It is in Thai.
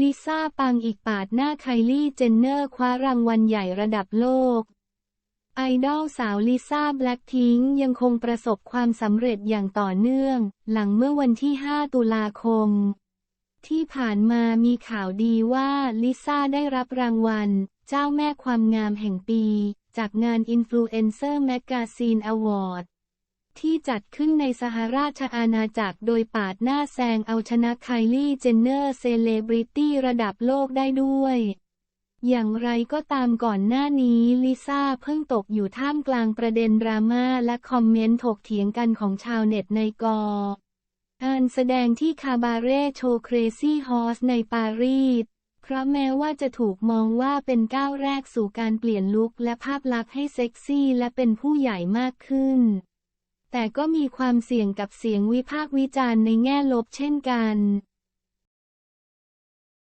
ลิซ่าปังอีกปาดหน้าไคลี่เจนเนอร์คว้ารางวัลใหญ่ระดับโลก ไอดอลสาวลิซ่าแบล็คทิงยังคงประสบความสำเร็จอย่างต่อเนื่อง หลังเมื่อวันที่ 5 ตุลาคม ที่ผ่านมามีข่าวดีว่าลิซ่าได้รับรางวัล เจ้าแม่ความงามแห่งปี จากงาน Influencer Magazine Award ที่จัดขึ้นในสหราชอาณาจักรโดยปาดหน้าแซงเอาชนะไคลี่เจนเนอร์เซเลบริตี้ระดับโลกได้ด้วย อย่างไรก็ตามก่อนหน้านี้ลิซ่าเพิ่งตกอยู่ท่ามกลางประเด็นดราม่าและคอมเมนต์ถกเถียงกันของชาวเน็ตในกอการแสดงที่คาบาเร่โชว์เครซี่ฮอสในปารีสเพราะแม้ว่าจะถูกมองว่าเป็นก้าวแรกสู่การเปลี่ยนลุคและภาพลักษณ์ให้เซ็กซี่และเป็นผู้ใหญ่มากขึ้น แต่ก็มีความเสี่ยงกับเสียงวิพากษ์วิจารณ์ในแง่ลบเช่นกัน